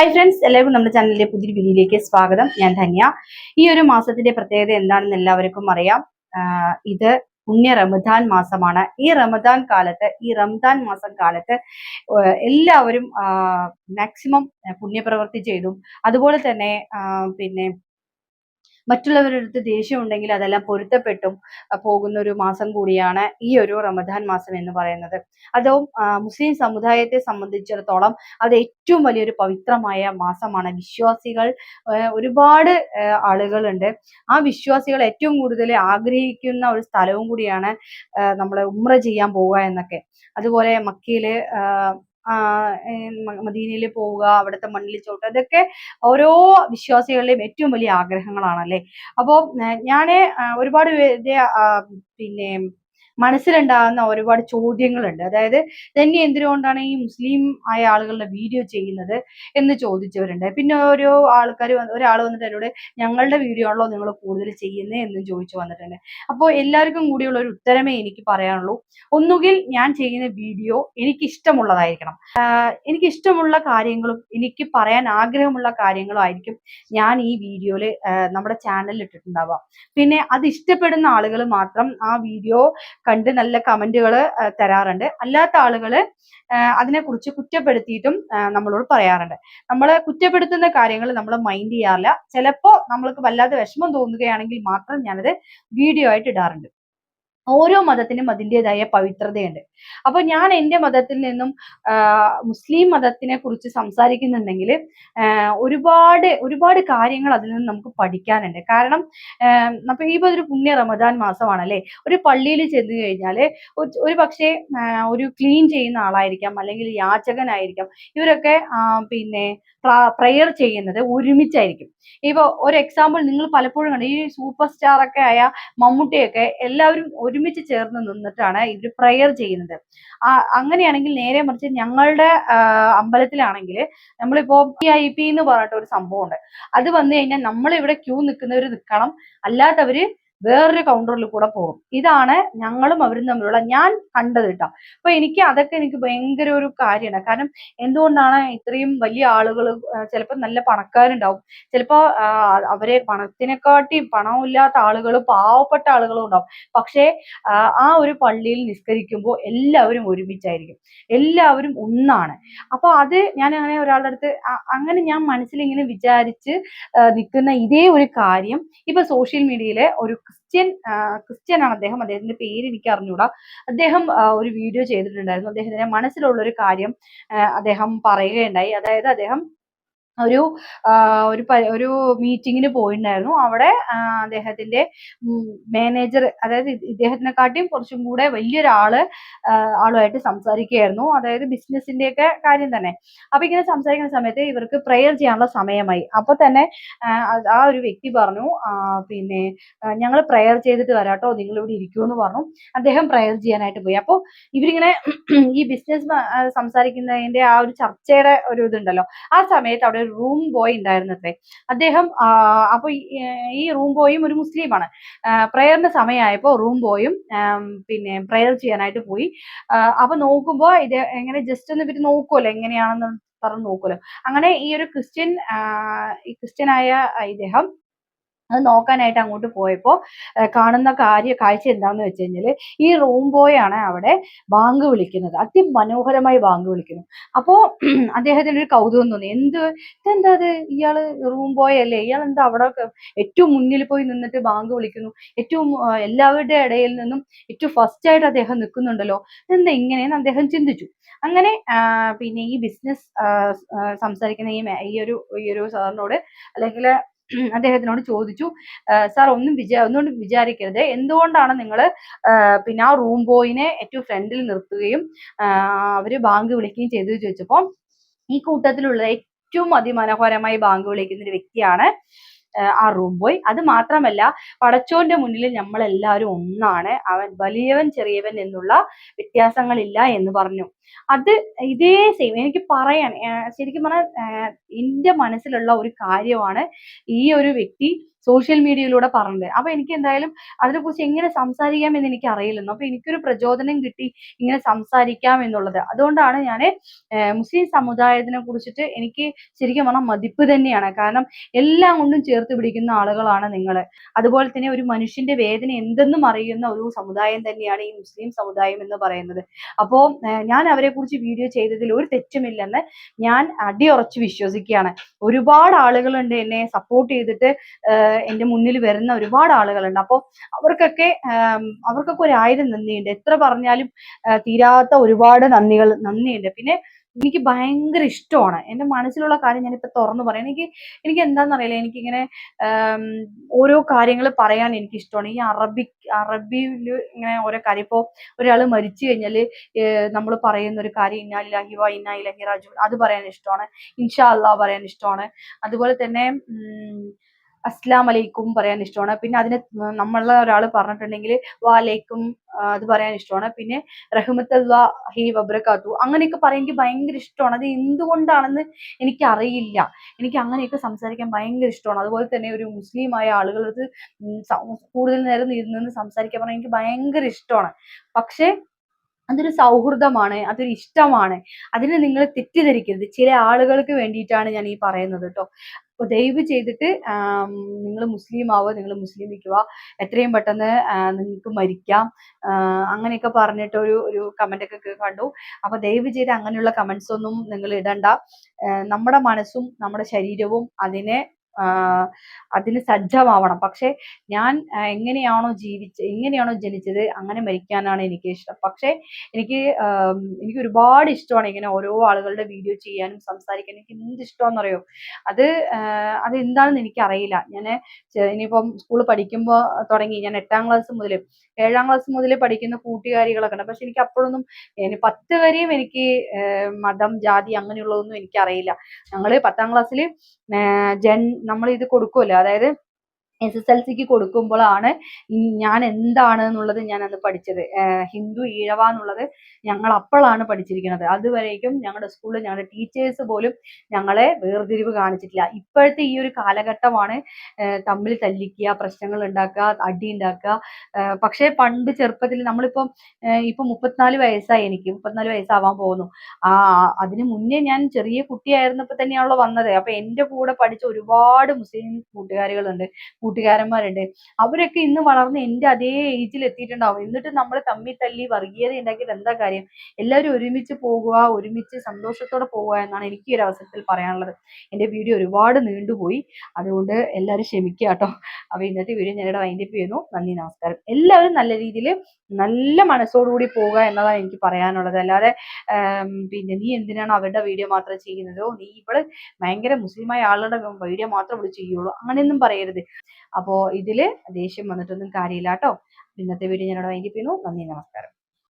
Hi friends എല്ലാവർക്കും നമ്മുടെ ചാനലിലെ പുതിയൊരു വീഡിയോയിലേക്ക് സ്വാഗതം. ഞാൻ ധന്യ. ഈ ഒരു മാസത്തിന്റെ പ്രത്യേകത എന്താണെന്ന് എല്ലാവർക്കും അറിയാം. ഇത് പുണ്യ റമദാൻ മാസമാണ്. ഈ റമദാൻ കാലത്ത് ഈ റമദാൻ മാസം കാലത്ത് എല്ലാവരും മാക്സിമം പുണ്യപ്രവൃത്തി ചെയ്തും. അതുപോലെ തന്നെ പിന്നെ മറ്റുള്ളവരുടെ അടുത്ത് ദേഷ്യം ഉണ്ടെങ്കിൽ അതെല്ലാം പൊരുത്തപ്പെട്ടും പോകുന്ന ഒരു മാസം കൂടിയാണ് ഈ ഒരു റമദാൻ മാസം എന്ന് പറയുന്നത്. അതോ മുസ്ലിം സമുദായത്തെ സംബന്ധിച്ചിടത്തോളം അത് ഏറ്റവും വലിയൊരു പവിത്രമായ മാസമാണ്. വിശ്വാസികൾ ഒരുപാട് ആളുകളുണ്ട്. ആ വിശ്വാസികൾ ഏറ്റവും കൂടുതൽ ആഗ്രഹിക്കുന്ന ഒരു സ്ഥലവും കൂടിയാണ് നമ്മൾ ഉമ്ര ചെയ്യാൻ പോവുക എന്നൊക്കെ. അതുപോലെ മക്കയിൽ മദീനയിൽ പോവുക അവിടുത്തെ മണ്ണിൽ ചവിട്ടുക ഇതൊക്കെ ഓരോ വിശ്വാസികളുടെയും ഏറ്റവും വലിയ ആഗ്രഹങ്ങളാണല്ലേ? അപ്പോൾ അപ്പോ ഞാൻ ഒരുപാട് പേരുടെ പിന്നെ മനസ്സിലുണ്ടാകുന്ന ഒരുപാട് ചോദ്യങ്ങളുണ്ട്. അതായത് തന്നെ എന്തിനുകൊണ്ടാണ് ഈ മുസ്ലിം ആയ ആളുകളുടെ വീഡിയോ ചെയ്യുന്നത് എന്ന് ചോദിച്ചവരുണ്ട്. പിന്നെ ഓരോ ആൾക്കാർ ഒരാൾ വന്നിട്ട് എന്നോട് ഞങ്ങളുടെ വീഡിയോ ആണല്ലോ നിങ്ങൾ കൂടുതൽ ചെയ്യുന്നത് എന്ന് ചോദിച്ചു വന്നിട്ടുണ്ട്. അപ്പോൾ എല്ലാവർക്കും കൂടിയുള്ള ഒരു ഉത്തരമേ എനിക്ക് പറയാനുള്ളൂ. ഒന്നുകിൽ ഞാൻ ചെയ്യുന്ന വീഡിയോ എനിക്ക് ഇഷ്ടമുള്ളതായിരിക്കണം എനിക്ക് ഇഷ്ടമുള്ള കാര്യങ്ങളും എനിക്ക് പറയാൻ ആഗ്രഹമുള്ള കാര്യങ്ങളും ആയിരിക്കും ഞാൻ ഈ വീഡിയോയിൽ നമ്മുടെ ചാനലിൽ ഇട്ടിട്ടുണ്ടാവുക. പിന്നെ അത് ഇഷ്ടപ്പെടുന്ന ആളുകൾ മാത്രം ആ വീഡിയോ കണ്ട് നല്ല കമന്റുകൾ തരാറുണ്ട്. അല്ലാത്ത ആളുകൾ അതിനെക്കുറിച്ച് കുറ്റപ്പെടുത്തിയിട്ടും നമ്മളോട് പറയാറുണ്ട്. നമ്മൾ കുറ്റപ്പെടുത്തുന്ന കാര്യങ്ങൾ നമ്മൾ മൈൻഡ് ചെയ്യാറില്ല. ചിലപ്പോൾ നമ്മൾക്ക് വല്ലാതെ വിഷമം തോന്നുകയാണെങ്കിൽ മാത്രം ഞാനത് വീഡിയോ ആയിട്ട് ഇടാറുണ്ട്. ഓരോ മതത്തിനും അതിന്റെതായ പവിത്രതയുണ്ട്. അപ്പൊ ഞാൻ എന്റെ മതത്തിൽ നിന്നും മുസ്ലിം മതത്തിനെ കുറിച്ച് സംസാരിക്കുന്നുണ്ടെങ്കിൽ ഒരുപാട് ഒരുപാട് കാര്യങ്ങൾ അതിൽ നിന്ന് നമുക്ക് പഠിക്കാനുണ്ട്. കാരണം അപ്പൊ ഈ ഒരു പുണ്യ റമദാൻ മാസമാണല്ലേ? ഒരു പള്ളിയിൽ ചെന്ന് കഴിഞ്ഞാൽ ഒരു പക്ഷേ ഒരു ക്ലീൻ ചെയ്യുന്ന ആളായിരിക്കാം അല്ലെങ്കിൽ യാചകനായിരിക്കാം. ഇവരൊക്കെ പിന്നെ പ്രയർ ചെയ്യുന്നത് ഒരുമിച്ചായിരിക്കും. ഇപ്പൊ ഒരു എക്സാമ്പിൾ നിങ്ങൾ പലപ്പോഴും കണ്ടു. ഈ സൂപ്പർ സ്റ്റാർ ഒക്കെ ആയ മമ്മൂട്ടിയൊക്കെ എല്ലാവരും ഒരുമിച്ച് ചേർന്ന് നിന്നിട്ടാണ് ഇവർ പ്രയർ ചെയ്യുന്നത്. അങ്ങനെയാണെങ്കിൽ നേരെ മറിച്ച് ഞങ്ങളുടെ അമ്പലത്തിലാണെങ്കിൽ നമ്മളിപ്പോ പി ഐ പി എന്ന് പറഞ്ഞിട്ട് ഒരു സംഭവം ഉണ്ട് അത് വന്നു കഴിഞ്ഞാൽ നമ്മൾ ഇവിടെ ക്യൂ നിൽക്കുന്നവർ നിൽക്കണം അല്ലാത്തവര് വേറൊരു കൗണ്ടറിൽ കൂടെ പോകും. ഇതാണ് ഞങ്ങളും അവരും തമ്മിലുള്ള ഞാൻ കണ്ടത് കേട്ടോ അപ്പൊ എനിക്ക് അതൊക്കെ എനിക്ക് ഭയങ്കര ഒരു കാര്യമാണ് കാരണം എന്തുകൊണ്ടാണ് ഇത്രയും വലിയ ആളുകൾ ചിലപ്പോൾ നല്ല പണക്കാരുണ്ടാവും. ചിലപ്പോൾ അവരെ പണത്തിനെക്കാട്ടി പണമില്ലാത്ത ആളുകൾ പാവപ്പെട്ട ആളുകളും ഉണ്ടാവും. പക്ഷേ ആ, ഒരു പള്ളിയിൽ നിസ്കരിക്കുമ്പോൾ എല്ലാവരും ഒരുമിച്ചായിരിക്കും. എല്ലാവരും ഒന്നാണ്. അപ്പൊ അത് ഞാൻ അങ്ങനെ ഒരാളുടെ അടുത്ത് അങ്ങനെ ഞാൻ മനസ്സിൽ ഇങ്ങനെ വിചാരിച്ച് നിൽക്കുന്ന ഇതേ ഒരു കാര്യം ഇപ്പൊ സോഷ്യൽ മീഡിയയിലെ ഒരു ക്രിസ്ത്യൻ ക്രിസ്ത്യനാണ് അദ്ദേഹം. അദ്ദേഹത്തിന്റെ പേര് എനിക്ക് അറിഞ്ഞൂടാ. അദ്ദേഹം ഒരു വീഡിയോ ചെയ്തിട്ടുണ്ടായിരുന്നു. അദ്ദേഹത്തിന്റെ മനസ്സിലുള്ള ഒരു കാര്യം അദ്ദേഹം പറയുകയുണ്ടായി. അതായത് അദ്ദേഹം ഒരു ഒരു ഒരു മീറ്റിങ്ങിന് പോയിട്ടുണ്ടായിരുന്നു അവിടെ അദ്ദേഹത്തിന്റെ മാനേജർ അതായത് ഇദ്ദേഹത്തിനെ ഇദ്ദേഹത്തിനെക്കാട്ടിയും കുറച്ചും കൂടെ വലിയൊരാൾ ആളുമായിട്ട് സംസാരിക്കുകയായിരുന്നു. അതായത് ബിസിനസിന്റെ ഒക്കെ കാര്യം തന്നെ. അപ്പൊ ഇങ്ങനെ സംസാരിക്കുന്ന സമയത്ത് ഇവർക്ക് പ്രെയർ ചെയ്യാനുള്ള സമയമായി. അപ്പൊ തന്നെ ആ, ഒരു വ്യക്തി പറഞ്ഞു പിന്നെ ഞങ്ങൾ പ്രെയർ ചെയ്തിട്ട് വരാട്ടോ നിങ്ങൾ ഇവിടെ ഇരിക്കൂ എന്ന് പറഞ്ഞു. അദ്ദേഹം പ്രെയർ ചെയ്യാനായിട്ട് പോയി. അപ്പോൾ ഇവരിങ്ങനെ ഈ ബിസിനസ് സംസാരിക്കുന്നതിന്റെ ആ ഒരു ചർച്ചയുടെ ഒരു ഇതുണ്ടല്ലോ. ആ സമയത്ത് അവിടെ ഒരു റൂം ബോയ് ഉണ്ടായിരുന്നു അത്രേ അദ്ദേഹം അപ്പോൾ അപ്പൊ ഈ റൂം ബോയും ഒരു മുസ്ലിമാണ്. പ്രയറിന്റെ സമയമായപ്പോൾ റൂം ബോയും പിന്നെ പ്രയർ ചെയ്യാനായിട്ട് പോയി. അപ്പോൾ അപ്പൊ നോക്കുമ്പോ ഇത് എങ്ങനെ ജസ്റ്റ് ഒന്ന് ഇവർ നോക്കുമല്ലോ എങ്ങനെയാണെന്ന് പറഞ്ഞു നോക്കുമല്ലോ അങ്ങനെ ഈ ഒരു ക്രിസ്ത്യൻ ക്രിസ്ത്യനായ ഇദ്ദേഹം അത് നോക്കാനായിട്ട് അങ്ങോട്ട് പോയപ്പോൾ കാണുന്ന കാര്യ കാഴ്ച എന്താന്ന് വെച്ച് കഴിഞ്ഞാൽ ഈ റൂം ബോയ് ആണ് അവിടെ ബാങ്ക് വിളിക്കുന്നത്. അതിമനോഹരമായി ബാങ്ക് വിളിക്കുന്നു. അപ്പോൾ അദ്ദേഹത്തിന് ഒരു കൗതുകം തോന്നി. എന്ത് ഇതെന്താ അത്? ഇയാൾ റൂം ബോയ് അല്ലേ? ഇയാൾ എന്താ അവിടെ ഏറ്റവും മുന്നിൽ പോയി നിന്നിട്ട് ബാങ്ക് വിളിക്കുന്നു? ഏറ്റവും എല്ലാവരുടെ ഇടയിൽ നിന്നും ഏറ്റവും ഫസ്റ്റ് ആയിട്ട് അദ്ദേഹം നിൽക്കുന്നുണ്ടല്ലോ. എന്താ ഇങ്ങനെയെന്ന് അദ്ദേഹം ചിന്തിച്ചു. അങ്ങനെ പിന്നെ ഈ ബിസിനസ് സംസാരിക്കുന്ന ഈ ഈ ഒരു ഈ ഒരു സാറിനോട് അല്ലെങ്കിൽ അദ്ദേഹത്തിനോട് ചോദിച്ചു സാർ ഒന്നും വിചാ ഒന്നുകൊണ്ട് വിചാരിക്കരുത്. എന്തുകൊണ്ടാണ് നിങ്ങൾ പിന്നെ ആ റൂം ബോയിനെ ഏറ്റവും ഫ്രണ്ടിൽ നിർത്തുകയും അവർ ബാങ്ക് വിളിക്കുകയും ചെയ്തു ചോദിച്ചപ്പോൾ ഈ കൂട്ടത്തിലുള്ള ഏറ്റവും അതിമനോഹരമായി ബാങ്ക് വിളിക്കുന്ന ഒരു വ്യക്തിയാണ് ആ, റൂം പോയി. അത് മാത്രമല്ല പടച്ചോന്റെ മുന്നിൽ നമ്മൾ എല്ലാവരും ഒന്നാണ്. അവൻ വലിയവൻ ചെറിയവൻ എന്നുള്ള വ്യത്യാസങ്ങളില്ല എന്ന് പറഞ്ഞു. അത് ഇതേ സെയിം എനിക്ക് പറയാൻ ശരിക്കും പറഞ്ഞാൽ എന്റെ മനസ്സിലുള്ള ഒരു കാര്യമാണ് ഈ ഒരു വ്യക്തി സോഷ്യൽ മീഡിയയിലൂടെ പറഞ്ഞത്. അപ്പൊ എനിക്ക് എന്തായാലും അതിനെക്കുറിച്ച് എങ്ങനെ സംസാരിക്കാം എന്ന് എനിക്ക് അറിയില്ലെന്നു. അപ്പൊ എനിക്കൊരു പ്രചോദനം കിട്ടി ഇങ്ങനെ സംസാരിക്കാം എന്നുള്ളത്. അതുകൊണ്ടാണ് ഞാൻ മുസ്ലിം സമുദായത്തിനെ കുറിച്ചിട്ട് എനിക്ക് ശരിക്കും പറഞ്ഞാൽ മതിപ്പ് തന്നെയാണ്. കാരണം എല്ലാം കൊണ്ടും ചേർത്ത് പിടിക്കുന്ന ആളുകളാണ് നിങ്ങൾ അതുപോലെ തന്നെ ഒരു മനുഷ്യന്റെ വേദന എന്തെന്നും അറിയുന്ന ഒരു സമുദായം തന്നെയാണ് ഈ മുസ്ലിം സമുദായം എന്ന് പറയുന്നത്. അപ്പോൾ ഞാൻ അവരെ കുറിച്ച് വീഡിയോ ചെയ്തതിൽ ഒരു തെറ്റുമില്ലെന്ന് ഞാൻ അടിയുറച്ച് വിശ്വസിക്കുകയാണ്. ഒരുപാട് ആളുകളുണ്ട് എന്നെ സപ്പോർട്ട് ചെയ്തിട്ട് എന്റെ മുന്നിൽ വരുന്ന ഒരുപാട് ആളുകളുണ്ട്. അപ്പോൾ അവർക്കൊക്കെ അവർക്കൊക്കെ ഒരു ആയിരം നന്ദിയുണ്ട്. എത്ര പറഞ്ഞാലും തീരാത്ത ഒരുപാട് നന്ദികൾ നന്ദിയുണ്ട്. പിന്നെ എനിക്ക് ഭയങ്കര ഇഷ്ടമാണ്. എന്റെ മനസ്സിലുള്ള കാര്യം ഞാനിപ്പോൾ തുറന്നു പറയാം. എനിക്ക് എനിക്ക് എന്താണെന്നറിയില്ല എനിക്കിങ്ങനെ ഓരോ കാര്യങ്ങൾ പറയാൻ എനിക്ക് ഇഷ്ടമാണ് ഈ അറബി അറബിയിൽ ഇങ്ങനെ ഓരോ കാര്യം. ഇപ്പോൾ ഒരാൾ മരിച്ചു കഴിഞ്ഞാൽ നമ്മൾ പറയുന്ന ഒരു കാര്യം ഇന്നാ ഇല്ലാഹി വ ഇന്നാ ഇലഹി റാജു അത് പറയാൻ ഇഷ്ടമാണ്. ഇൻഷാ അള്ളാഹ് പറയാൻ ഇഷ്ടമാണ്. അതുപോലെ തന്നെ അസ്ലാം അലൈക്കും പറയാൻ ഇഷ്ടമാണ്. പിന്നെ അതിന് നമ്മളെ ഒരാൾ പറഞ്ഞിട്ടുണ്ടെങ്കിൽ വാലേക്കും അത് പറയാൻ ഇഷ്ടമാണ്. പിന്നെ റഹ്മത്തല്ലാഹി വബ്രക്കാത്തു അങ്ങനെയൊക്കെ പറയാൻ എനിക്ക് ഭയങ്കര ഇഷ്ടമാണ്. അത് എന്തുകൊണ്ടാണെന്ന് എനിക്ക് അറിയില്ല എനിക്ക് അങ്ങനെയൊക്കെ സംസാരിക്കാൻ ഭയങ്കര ഇഷ്ടമാണ്. അതുപോലെ തന്നെ ഒരു മുസ്ലിമായ ആളുകളത് കൂടുതൽ നേരം ഇരുന്ന് സംസാരിക്കാൻ പറഞ്ഞാൽ എനിക്ക് ഭയങ്കര ഇഷ്ടമാണ്. പക്ഷേ അതൊരു സൗഹൃദമാണ്. അതൊരു ഇഷ്ടമാണ്. അതിനെ നിങ്ങൾ തെറ്റിദ്ധരിക്കരുത്. ചില ആളുകൾക്ക് വേണ്ടിയിട്ടാണ് ഞാൻ ഈ പറയുന്നത് കേട്ടോ. അപ്പോൾ ദയവ് ചെയ്തിട്ട് നിങ്ങൾ മുസ്ലിം ആവുക നിങ്ങൾ മുസ്ലിമിക്കുക. എത്രയും പെട്ടെന്ന് നിങ്ങൾക്ക് മരിക്കാം. അങ്ങനെയൊക്കെ പറഞ്ഞിട്ട് ഒരു ഒരു കമന്റ് ഒക്കെ കണ്ടു. അപ്പോൾ ദയവ് ചെയ്ത് അങ്ങനെയുള്ള കമന്റ്സ് ഒന്നും നിങ്ങൾ ഇടണ്ട. നമ്മുടെ മനസ്സും നമ്മുടെ ശരീരവും അതിനെ അതിന് സജ്ജമാവണം. പക്ഷെ ഞാൻ എങ്ങനെയാണോ ജീവിച്ച് എങ്ങനെയാണോ ജനിച്ചത് അങ്ങനെ മരിക്കാനാണ് എനിക്ക് ഇഷ്ടം പക്ഷെ എനിക്ക് എനിക്ക് ഒരുപാട് ഇഷ്ടമാണ് ഇങ്ങനെ ഓരോ ആളുകളുടെ വീഡിയോ ചെയ്യാനും സംസാരിക്കാനും. എനിക്ക് എന്ത് ഇഷ്ടമാണെന്നറിയോ? അത് അത് എന്താണെന്ന് എനിക്കറിയില്ല. ഞാൻ ഇനിയിപ്പം സ്കൂളിൽ പഠിക്കുമ്പോൾ തുടങ്ങി ഞാൻ എട്ടാം ക്ലാസ് മുതൽ ഏഴാം ക്ലാസ് മുതൽ പഠിക്കുന്ന കൂട്ടുകാരികളൊക്കെ ഉണ്ട്. പക്ഷെ എനിക്ക് അപ്പോഴൊന്നും പത്ത് വരെയും എനിക്ക് മതം ജാതി അങ്ങനെയുള്ളതൊന്നും എനിക്കറിയില്ല. ഞങ്ങൾ പത്താം ക്ലാസ്സിൽ ജൻ നമ്മൾ ഇത് കൊടുക്കുമല്ലോ അതായത് എസ് എസ് എൽ സിക്ക് കൊടുക്കുമ്പോഴാണ് ഞാൻ എന്താണ് എന്നുള്ളത് ഞാൻ അന്ന് പഠിച്ചത് ഹിന്ദു ഈഴവ എന്നുള്ളത് ഞങ്ങൾ അപ്പോഴാണ് പഠിച്ചിരിക്കുന്നത്. അതുവരേക്കും ഞങ്ങളുടെ സ്കൂളിൽ ഞങ്ങളുടെ ടീച്ചേഴ്സ് പോലും ഞങ്ങളെ വേർതിരിവ് കാണിച്ചിട്ടില്ല. ഇപ്പോഴത്തെ ഈ ഒരു കാലഘട്ടമാണ് തമ്മിൽ തല്ലിക്കുക പ്രശ്നങ്ങൾ ഉണ്ടാക്കുക അടി ഉണ്ടാക്കുക പക്ഷേ പണ്ട് ചെറുപ്പത്തിൽ നമ്മളിപ്പം ഇപ്പം മുപ്പത്തിനാല് വയസ്സായി എനിക്ക്. മുപ്പത്തിനാല് വയസ്സാവാൻ പോകുന്നു. ആ അതിന് മുന്നേ ഞാൻ ചെറിയ കുട്ടിയായിരുന്നപ്പോൾ തന്നെയാണല്ലോ വന്നത്. അപ്പൊ എന്റെ കൂടെ പഠിച്ച ഒരുപാട് മുസ്ലിം കൂട്ടുകാരികളുണ്ട്. കൂട്ടുകാരന്മാരുണ്ട്. അവരൊക്കെ ഇന്ന് വളർന്ന് എന്റെ അതേ ഏജിൽ എത്തിയിട്ടുണ്ടാവും. എന്നിട്ട് നമ്മൾ തമ്മിൽ തല്ലി വർഗീയത ഉണ്ടാക്കിയിട്ട് എന്താ കാര്യം? എല്ലാവരും ഒരുമിച്ച് പോകുക ഒരുമിച്ച് സന്തോഷത്തോടെ പോകുക എന്നാണ് എനിക്ക് ഒരു അവസരത്തിൽ പറയാനുള്ളത്. എന്റെ വീഡിയോ ഒരുപാട് നീണ്ടുപോയി. അതുകൊണ്ട് എല്ലാവരും ക്ഷമിക്കുക കേട്ടോ. അപ്പോൾ ഇന്നത്തെ വീഡിയോ ഞാനിവിടെ വൈൻഡപ്പ് ചെയ്യുന്നു. നന്ദി നമസ്കാരം. എല്ലാവരും നല്ല രീതിയിൽ നല്ല മനസ്സോടുകൂടി പോവുക എന്നതാണ് എനിക്ക് പറയാനുള്ളത്. അല്ലാതെ പിന്നെ നീ എന്തിനാണ് അവരുടെ വീഡിയോ മാത്രം ചെയ്യുന്നതോ? നീ ഇവൾ ഭയങ്കര മുസ്ലിമായ ആളുടെ വീഡിയോ മാത്രം ഇവിടെ ചെയ്യുള്ളൂ. അങ്ങനെയൊന്നും പറയരുത്. അപ്പോൾ ഇതിൽ ദേഷ്യം വന്നിട്ടൊന്നും കാര്യമില്ല കേട്ടോ ഇന്നത്തെ വീഡിയോ ഞാനിവിടെ വൈകിപ്പിക്കുന്നു നന്ദി നമസ്കാരം.